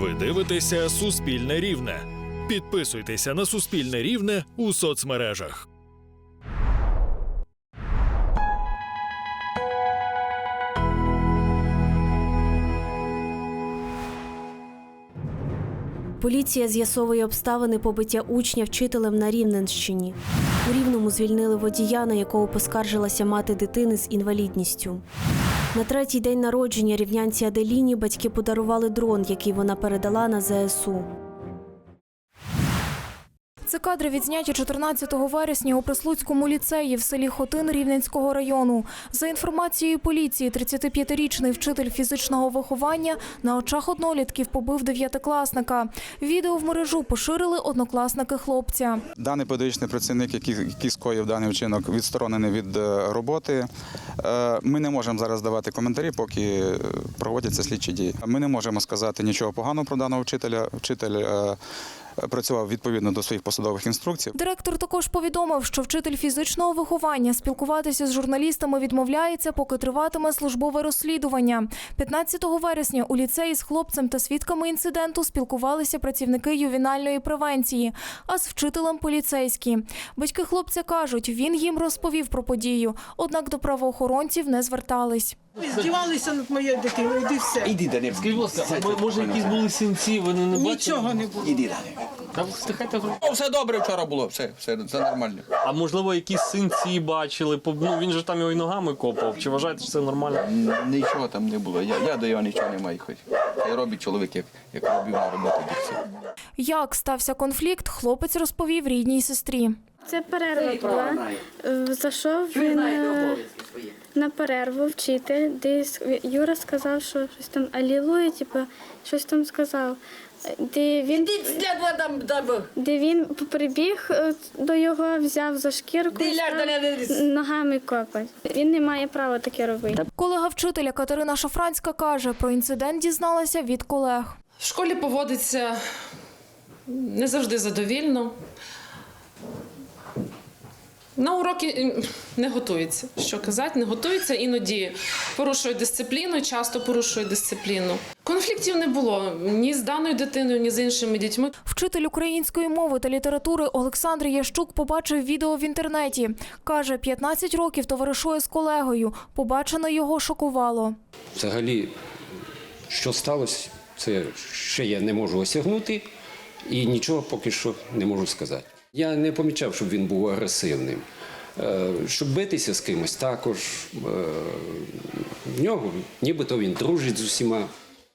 Ви дивитеся Суспільне Рівне. Підписуйтеся на Суспільне Рівне у соцмережах. Поліція з'ясовує обставини побиття учня вчителем на Рівненщині. У Рівному звільнили водія, на якого поскаржилася мати дитини з інвалідністю. На третій день народження рівнянці Аделіні батьки подарували дрон, який вона передала на ЗСУ. Це кадри відзняті 14 вересня у Прислуцькому ліцеї в селі Хотин Рівненського району. За інформацією поліції, 35-річний вчитель фізичного виховання на очах однолітків побив дев'ятикласника. Відео в мережу поширили однокласники хлопця. Даний педагогічний працівник, який, скоїв даний вчинок, відсторонений від е, роботи. Е, Ми не можемо зараз давати коментарі, поки проводяться слідчі дії. Ми не можемо сказати нічого поганого про даного вчителя. Вчитель е, працював відповідно до своїх посадових інструкцій. Директор також повідомив, що вчитель фізичного виховання спілкуватися з журналістами відмовляється, поки триватиме службове розслідування. 15 вересня у ліцеї з хлопцем та свідками інциденту спілкувалися працівники ювінальної превенції, а з вчителем поліцейські. Батьки хлопця кажуть, він їм розповів про подію, однак до правоохоронців не звертались. Здівалися над моєю дитиною, іди все. Іди до. Скажіть, будь ласка, може якісь були синці, ви не, бачили? Нічого не було. Іди до Та. О, все добре вчора було, все, все, все нормально. А можливо, якісь синці бачили? По- Ну, він же там його й ногами копав. Чи вважаєте, що це нормально? Н- Нічого там не було. Я, я до його нічого не маю хоч. Це робить чоловік, як, як робив на роботі дівці. Як стався конфлікт, хлопець розповів рідній сестрі. Це перерва була. Е, Зайшов він е, на перерву вчитель, десь Юра сказав, що щось там алілує, типу, щось там сказав. Е, Де він, де він прибіг е, до його, взяв за шкірку, і став ногами копать. Він не має права таке робити. Колега вчителя Катерина Шафранська каже, про інцидент дізналася від колег. В школі поводиться не завжди задовільно. На уроки не готується. Що казати, не готується, іноді порушує дисципліну, часто порушує дисципліну. Конфліктів не було ні з даною дитиною, ні з іншими дітьми. Вчитель української мови та літератури Олександр Ящук побачив відео в інтернеті. Каже, 15 років товаришує з колегою. Побачене його шокувало. Взагалі, що сталося, це ще я не можу осягнути і нічого поки що не можу сказати. Я не помічав, щоб він був агресивним. Е, Щоб битися з кимось також. е, В нього нібито він дружить з усіма.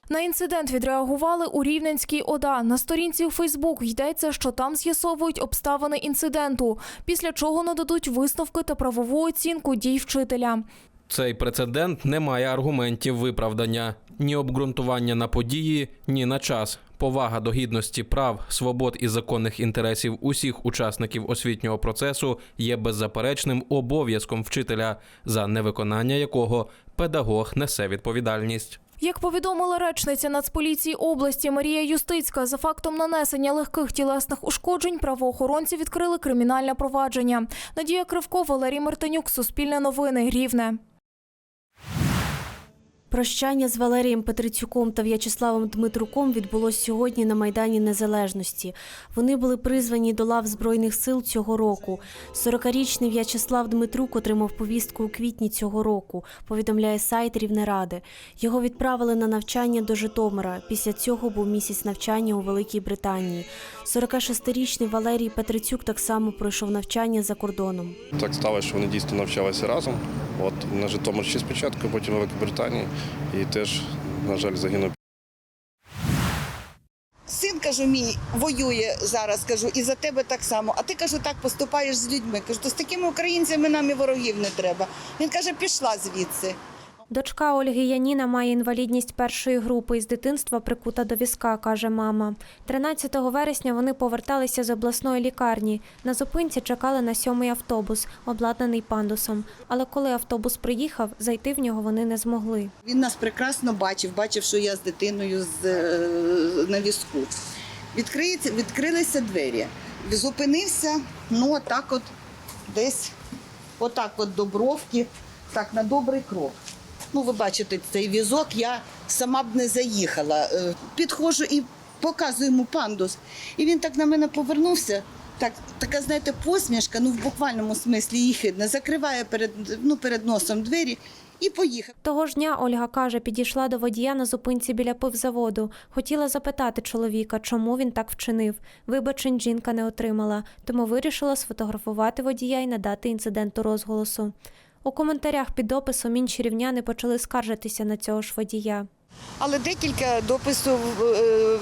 На інцидент відреагували у Рівненській ОДА. На сторінці у Фейсбук йдеться, що там з'ясовують обставини інциденту, після чого нададуть висновки та правову оцінку дій вчителя. Цей прецедент не має аргументів виправдання, ні обґрунтування на події, ні на час. Повага до гідності прав, свобод і законних інтересів усіх учасників освітнього процесу є беззаперечним обов'язком вчителя, за невиконання якого педагог несе відповідальність. Як повідомила речниця Нацполіції області Марія Юстицька, за фактом нанесення легких тілесних ушкоджень правоохоронці відкрили кримінальне провадження. Надія Кривко, Валерій Мартинюк, Суспільне новини, Рівне. Прощання з Валерієм Петрицюком та В'ячеславом Дмитруком відбулось сьогодні на Майдані Незалежності. Вони були призвані до лав Збройних сил цього року. 40-річний В'ячеслав Дмитрук отримав повістку у квітні цього року, повідомляє сайт Рівнеради. Його відправили на навчання до Житомира. Після цього був місяць навчання у Великій Британії. 46-річний Валерій Петрицюк так само пройшов навчання за кордоном. Так сталося, що вони дійсно навчалися разом. От на Житомирщі спочатку, потім в Великобританії. І теж, на жаль, загинув. Син, кажу, мій воює зараз, кажу, і за тебе так само. А ти кажу, так поступаєш з людьми. Кажу, то з такими українцями нам і ворогів не треба. Він каже, пішла звідси. Дочка Ольги Яніна має інвалідність першої групи і з дитинства прикута до візка, каже мама. 13 вересня вони поверталися з обласної лікарні. На зупинці чекали на сьомий автобус, обладнаний пандусом. Але коли автобус приїхав, зайти в нього вони не змогли. Він нас прекрасно бачив, бачив, що я з дитиною е, на візку. Відкрилися двері. Зупинився, ну отак от десь, отак от до бровки, так, на добрий крок. Ну, ви бачите цей візок, я сама б не заїхала. Е, Підходжу і показую йому пандус. І він так на мене повернувся. Так, така, знаєте, посмішка, ну в буквальному смислі їхидна, закриває перед, ну, перед носом двері і поїхав. Того ж дня Ольга каже, підійшла до водія на зупинці біля пивзаводу. Хотіла запитати чоловіка, чому він так вчинив. Вибачень жінка не отримала, тому вирішила сфотографувати водія і надати інциденту розголосу. У коментарях під описом інші рівняни почали скаржитися на цього ж водія. Але декілька дописів е, е,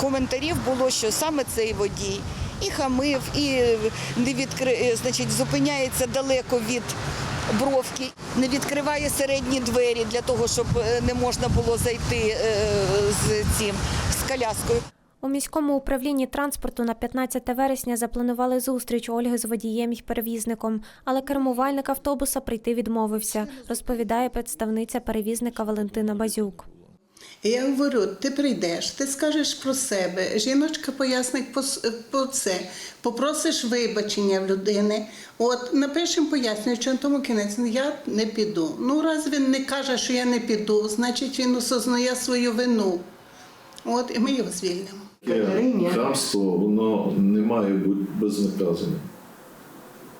коментарів було, що саме цей водій і хамив, і не відкри... е, значить, зупиняється далеко від бровки, не відкриває середні двері для того, щоб не можна було зайти з цим з коляскою. У міському управлінні транспорту на 15 вересня запланували зустріч Ольги з водієм і перевізником, але кермувальник автобуса прийти відмовився, розповідає представниця перевізника Валентина Базюк. Я говорю, ти прийдеш, ти скажеш про себе, жіночка пояснить по, це, попросиш вибачення в людини. От напишемо пояснюючи, на тому кінець «Ну, я не піду. Ну, раз він не каже, що я не піду, значить він осознає свою вину. От і ми його звільнимо. Хамство, воно не має бути безнаказаним.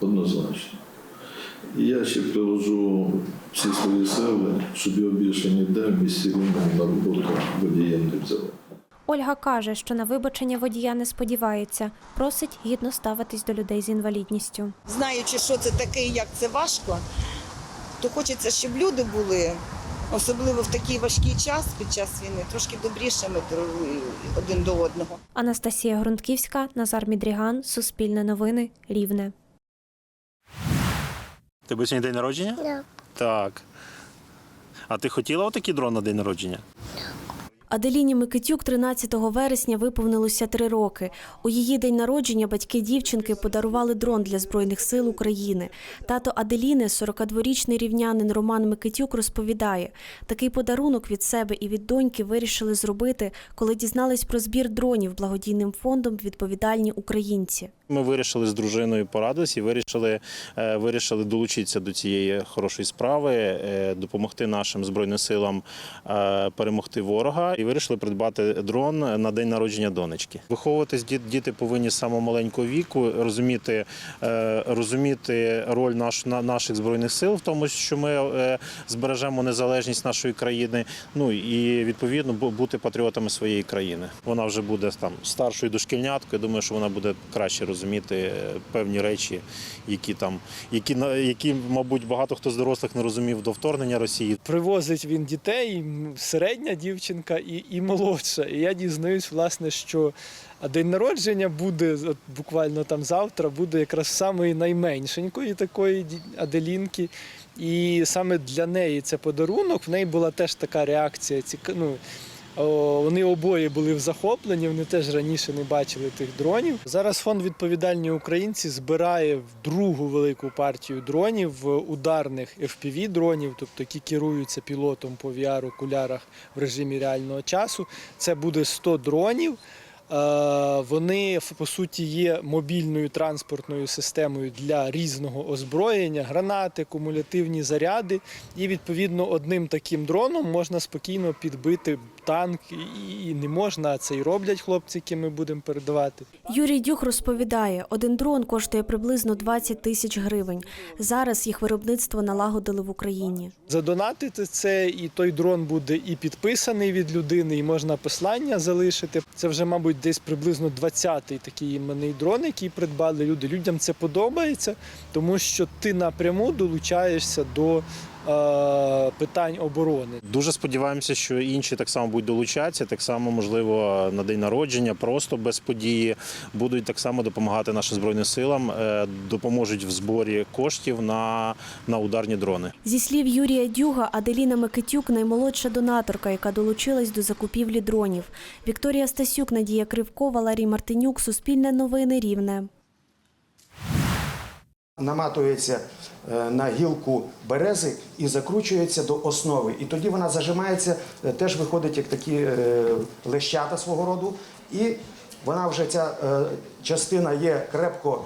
Однозначно. І я ще приложу всі свої сили, щоб його більше ніде в місті Рівному на роботу водієм не взяли. Ольга каже, що на вибачення водія не сподівається, просить гідно ставитись до людей з інвалідністю. Знаючи, що це таке і як це важко, то хочеться, щоб люди були, особливо в такий важкий час під час війни, трошки добрішими один до одного. Анастасія Грунтківська, Назар Мідріган, Суспільне новини, Рівне. Тебе сьогодні день народження? Так. Так. А ти хотіла отакий дрон на день народження? Аделіні Микитюк 13 вересня виповнилося три роки. У її день народження батьки дівчинки подарували дрон для Збройних сил України. Тато Аделіни, 42-річний рівнянин Роман Микитюк, розповідає, такий подарунок від себе і від доньки вирішили зробити, коли дізнались про збір дронів благодійним фондом відповідальні українці. Ми вирішили з дружиною порадитися і вирішили, е, вирішили долучитися до цієї хорошої справи, е, допомогти нашим збройним силам е, перемогти ворога. І вирішили придбати дрон на день народження донечки. Виховуватись діт- діти повинні з самого маленького віку, розуміти, е, розуміти роль наш, на- наших збройних сил в тому, що ми е, збережемо незалежність нашої країни. Ну і відповідно бу- бути патріотами своєї країни. Вона вже буде там старшою дошкільняткою. Думаю, що вона буде краще розуміти е, певні речі, які там, які які, мабуть, багато хто з дорослих не розумів до вторгнення Росії. Привозить він дітей, середня дівчинка і молодша. І я дізнаюсь, власне, що день народження буде от буквально там завтра, буде якраз самої найменшенької такої Аделінки. І саме для неї це подарунок. В неї була теж така реакція. Ну, вони обоє були в захопленні, вони теж раніше не бачили тих дронів. Зараз фонд відповідальні українці збирає другу велику партію дронів ударних fpv дронів, тобто які керуються пілотом по VR-окулярах в режимі реального часу. Це буде 100 дронів. Е, Вони по суті є мобільною транспортною системою для різного озброєння, гранати, кумулятивні заряди. І відповідно одним таким дроном можна спокійно підбити танк, і- не можна, а це і роблять хлопці, які ми будемо передавати. Юрій Дюх розповідає, один дрон коштує приблизно 20 тисяч гривень. Зараз їх виробництво налагодили в Україні. Задонатити це, і той дрон буде і підписаний від людини, і можна послання залишити. Це вже, мабуть, десь приблизно 20-й такий іменний дрон, який придбали люди. Людям це подобається, тому що ти напряму долучаєшся до питань оборони. Дуже сподіваємося, що інші так само будуть долучатися, так само, можливо, на день народження, просто без події, будуть так само допомагати нашим збройним силам, е, допоможуть в зборі коштів на, на ударні дрони. Зі слів Юрія Дюга, Аделіна Микитюк наймолодша донаторка, яка долучилась до закупівлі дронів. Вікторія Стасюк, Надія Кривко, Валерій Мартинюк, Суспільне новини Рівне. Наматується е, на гілку берези і закручується до основи. І тоді вона зажимається, е, теж виходить як такі е, лещата свого роду. І вона вже ця частина є крепко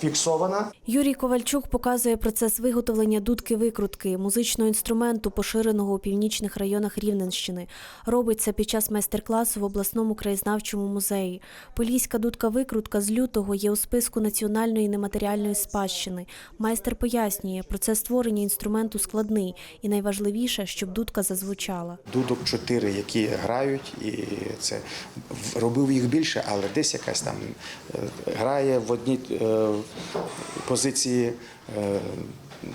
фіксована. Юрій Ковальчук показує процес виготовлення дудки-викрутки, музичного інструменту, поширеного у північних районах Рівненщини. Робить це під час майстер-класу в обласному краєзнавчому музеї. Поліська дудка-викрутка з лютого є у списку національної нематеріальної спадщини. Майстер пояснює, процес створення інструменту складний і найважливіше, щоб дудка зазвучала. Дудок чотири, які грають, і це робив їх більше, але десь якась там е, грає в одній е, позиції. е,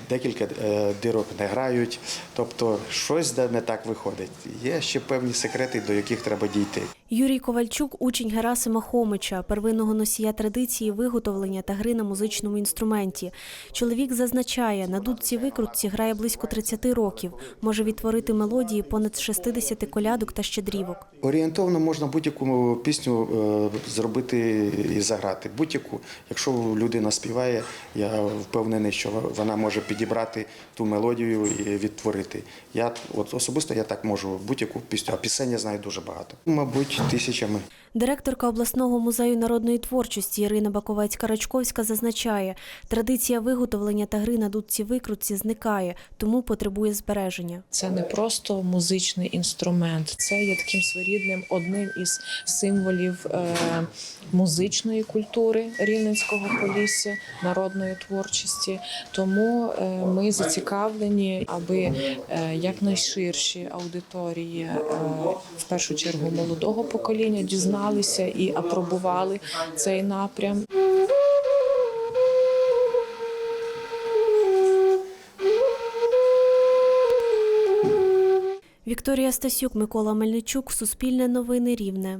Декілька е, дирок не грають, тобто щось де не так виходить. Є ще певні секрети, до яких треба дійти. Юрій Ковальчук учень Герасима Хомича, первинного носія традиції виготовлення та гри на музичному інструменті. Чоловік зазначає, на дудці викрутці грає близько 30 років, може відтворити мелодії понад 60 колядок та щедрівок. Орієнтовно можна будь-яку пісню е, зробити і заграти. Будь-яку, якщо людина співає, я впевнений, що вона може підібрати ту мелодію і відтворити. Я от особисто я так можу будь-яку пісню, а пісень я знаю дуже багато. Мабуть, тисячами. Директорка обласного музею народної творчості Ірина Баковець-Карачковська зазначає, традиція виготовлення та гри на дудці викрутці зникає, тому потребує збереження. Це не просто музичний інструмент, це є таким своєрідним одним із символів е, музичної культури Рівненського полісся, народної творчості. Тому е, ми зацікавлені, аби е, якнайширші аудиторії, в першу чергу молодого покоління, дізналися і апробували цей напрям. Вікторія Стасюк, Микола Мельничук, Суспільне новини Рівне.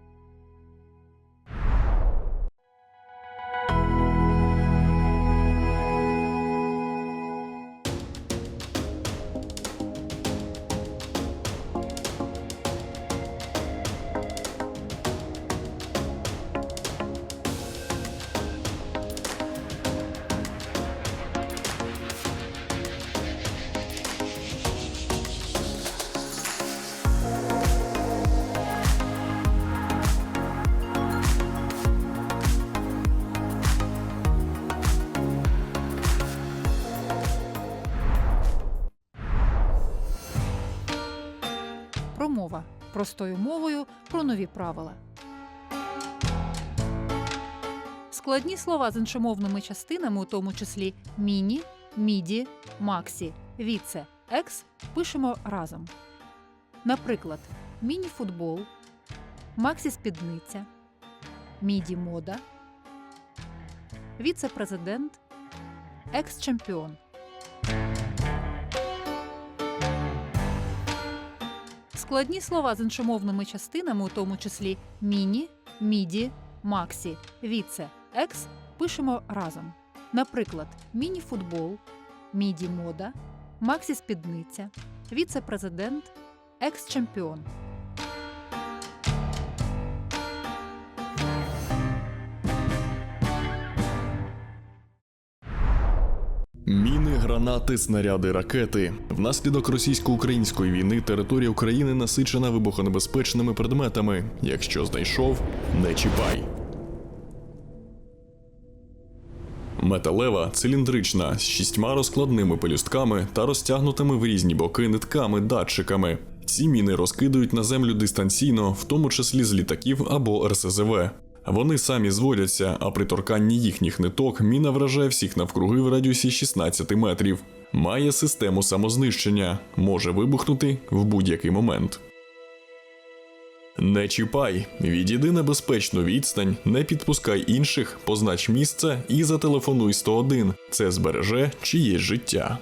Простою мовою про нові правила. Складні слова з іншомовними частинами, у тому числі міні, міді, максі, віце, екс, пишемо разом. Наприклад, міні-футбол, максі-спідниця, міді-мода, віце-президент, екс-чемпіон. Складні слова з іншомовними частинами, у тому числі міні, міді, максі, віце, екс, пишемо разом. Наприклад, міні-футбол, міді-мода, максі-спідниця, віце-президент, екс-чемпіон. Гранати, снаряди, ракети. Внаслідок російсько-української війни територія України насичена вибухонебезпечними предметами. Якщо знайшов, не чіпай. Металева, циліндрична, з шістьма розкладними пелюстками та розтягнутими в різні боки нитками датчиками. Ці міни розкидують на землю дистанційно, в тому числі з літаків або РСЗВ. Вони самі зводяться, а при торканні їхніх ниток міна вражає всіх навкруги в радіусі 16 метрів. Має систему самознищення, може вибухнути в будь-який момент. Не чіпай, відійди на безпечну відстань, не підпускай інших, познач місце і зателефонуй 101. Це збереже чиєсь життя.